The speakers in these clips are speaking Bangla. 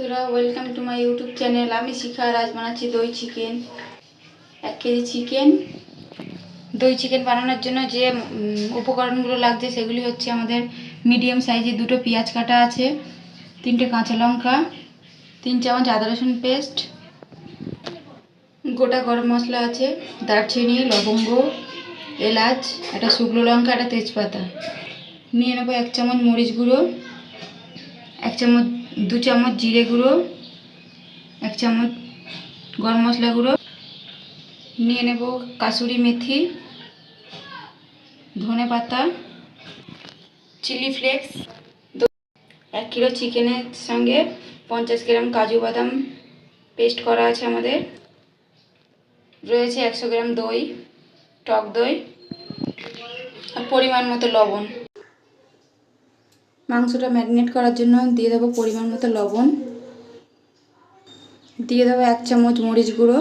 বন্ধুরা welcome to my YouTube channel আমি শিখা আর আজ বানাচ্ছি দই চিকেন এক কেজি চিকেন দই চিকেন বানানোর জন্য যে উপকরণগুলো লাগছে, সেগুলি হচ্ছে আমাদের মিডিয়াম সাইজের দুটো পেঁয়াজ কাটা আছে, তিনটে কাঁচা লঙ্কা, তিন চামচ আদা রসুন পেস্ট গোটা গরম মশলা আছে, দারচিনি, লবঙ্গ, এলাচ, একটা শুকনো লঙ্কা, একটা তেজপাতা। নিয়ে নেব এক চামচ মরিচ গুঁড়ো, এক চামচ দু চামচ জিরে গুঁড়ো, এক চামচ গরম মশলা গুঁড়ো, নিয়ে নেব কাসুরি মেথি, ধনে পাতা, চিলি ফ্লেক্স এক কিলো চিকেনের সঙ্গে পঞ্চাশ গ্রাম কাজু বাদাম পেস্ট করা আছে আমাদের। রয়েছে একশো গ্রাম দই, টক দই, আর পরিমাণ মতো লবণ। মাংসটা ম্যারিনেট করার জন্য দিয়ে দেবো পরিমাণ মতো লবণ। দিয়ে দেবো এক চামচ মরিচ গুঁড়ো।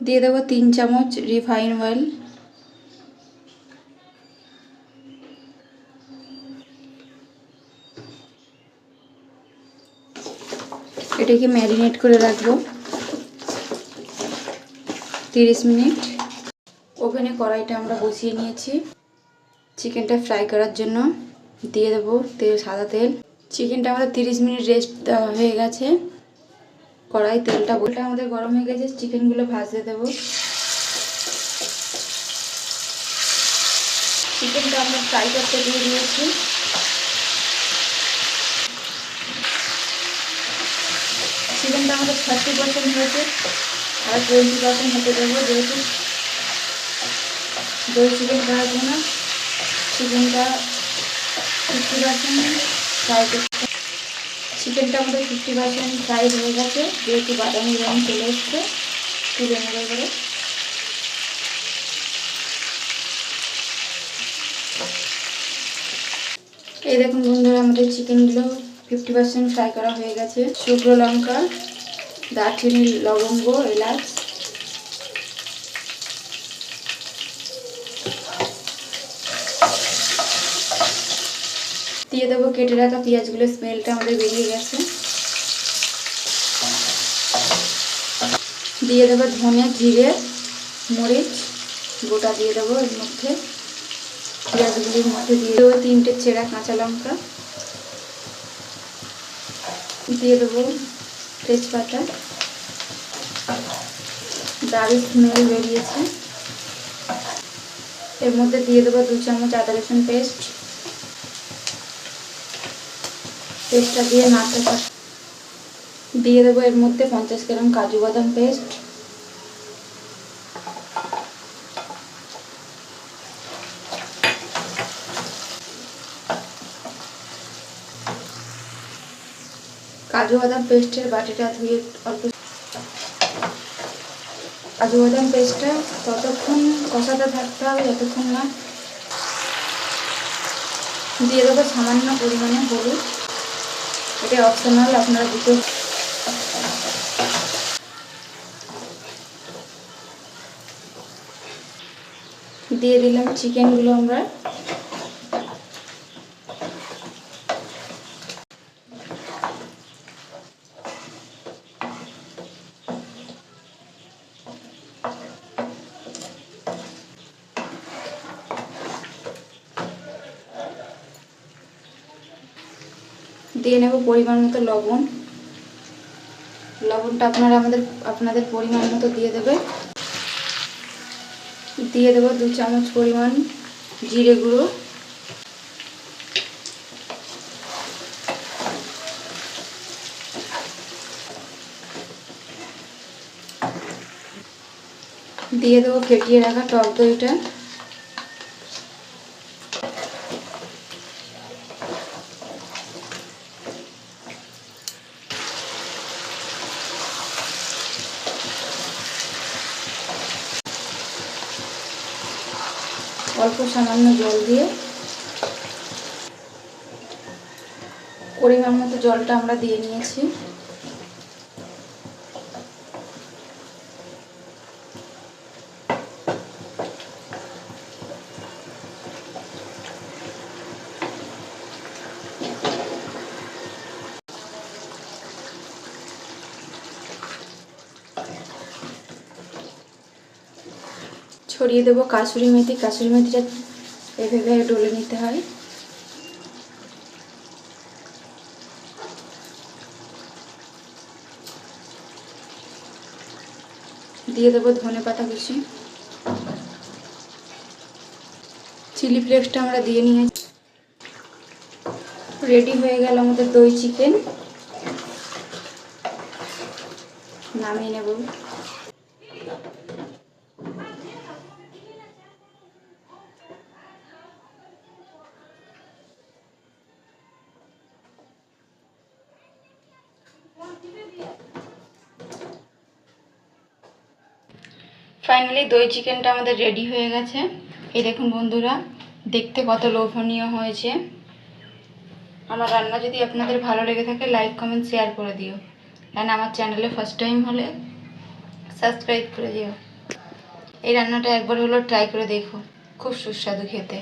দিয়ে দেবো তিন চামচ রিফাইন অয়েল। এটাকে ম্যারিনেট করে রাখব। তিরিশ মিনিট। ওভেনে কড়াইটা আমরা বসিয়ে নিয়েছি। চিকেনটা ফ্রাই করার জন্য দিয়ে দেবো তেল, সাদা তেল। চিকেনটা আমাদের তিরিশ মিনিট রেস্ট দেওয়া হয়ে গেছে। কড়াই তেলটা বলটা আমাদের গরম হয়ে গেছে, চিকেনগুলো ভাজতে দেবো। চিকেনটা আমরা ফ্রাই করতে দিয়ে দিয়েছি। চিকেনটা আমাদের থার্টি পার্সেন্ট হয়েছে। আর টোয়েন্টি পার্সেন্ট হতে দেবো, যেহেতু দই চিকেন করার জন্য চিকেনটা ফিফটি পার্সেন্ট ফ্রাই করতে চিকেনটা আমাদের ফিফটি পার্সেন্ট ফ্রাই হয়ে গেছে, যেহেতু বাদামি রং চলে এসছে, তুলে নেবে করে এই দেখুন বন্ধুরা, আমাদের চিকেনগুলো ফিফটি পার্সেন্ট ফ্রাই করা হয়ে গেছে। শুকনো লঙ্কা, দারচিনি, লবঙ্গ, এলাচ। দিয়ে দেবো কেটে রাখা পেঁয়াজগুলো, স্মেলটা আমাদের বেরিয়ে গেছে। দিয়ে দেবো ধনে, জিরে, মরিচ, গোটা দিয়ে দেবো এর মধ্যে। পেঁয়াজগুলির মধ্যে দিয়ে দেবো তিনটে ছেঁড়া কাঁচা লঙ্কা। দিয়ে দেবো তেজপাতা। দারুণ স্মেল বেরিয়েছে। এর মধ্যে দিয়ে দেবো দু চামচ আদা রসুন পেস্ট পেস্টটা দিয়ে নাড়তে দিয়ে দেবো এর মধ্যে পঞ্চাশ গ্রাম কাজু বাদাম পেস্ট। কাজু বাদাম পেস্টের বাটিটা ধুয়ে অল্প কাজু বাদাম পেস্টটা ততক্ষণ কষাতে থাকতে হবে, যতক্ষণ না দিয়ে দেবো সামান্য পরিমাণে হলুদ। এটা অপশনাল আপনারা দুটো দিয়ে দিলাম চিকেনগুলো আমরা। দিয়ে নেব পরিমাণ মতো লবণ। লবণটা আপনারা আমাদের, আপনাদের পরিমাণ মতো দিয়ে দেবে। দিয়ে দেবো দু চামচ পরিমাণ জিরে গুঁড়ো। দিয়ে দেবো ফেটিয়ে রাখা টক দইটা। অল্প সামান্য জল দিয়ে পরিমাণ মতো জলটা আমরা দিয়ে নিয়েছি। ছড়িয়ে দেবো। কাসুরি মেথি কাসুরি মেথিটা এভাবে ডলে নিতে হয়। দিয়ে দেবো ধনে পাতা কুচি। চিলি ফ্লেক্সটা আমরা দিয়ে নিয়েছি। রেডি হয়ে গেল আমাদের দই চিকেন। নামিয়ে নেব। ফাইনালি দই চিকেনটা আমাদের রেডি হয়ে গেছে। এই দেখুন বন্ধুরা, দেখতে কত লোভনীয় হয়েছে। আমার রান্না যদি আপনাদের ভালো লেগে থাকে লাইক কমেন্ট শেয়ার করে দিও। অ্যান্ড আমার চ্যানেলে ফার্স্ট টাইম হলে সাবস্ক্রাইব করে দিও। এই রান্নাটা একবার হলো ট্রাই করে দেখো। খুব সুস্বাদু খেতে।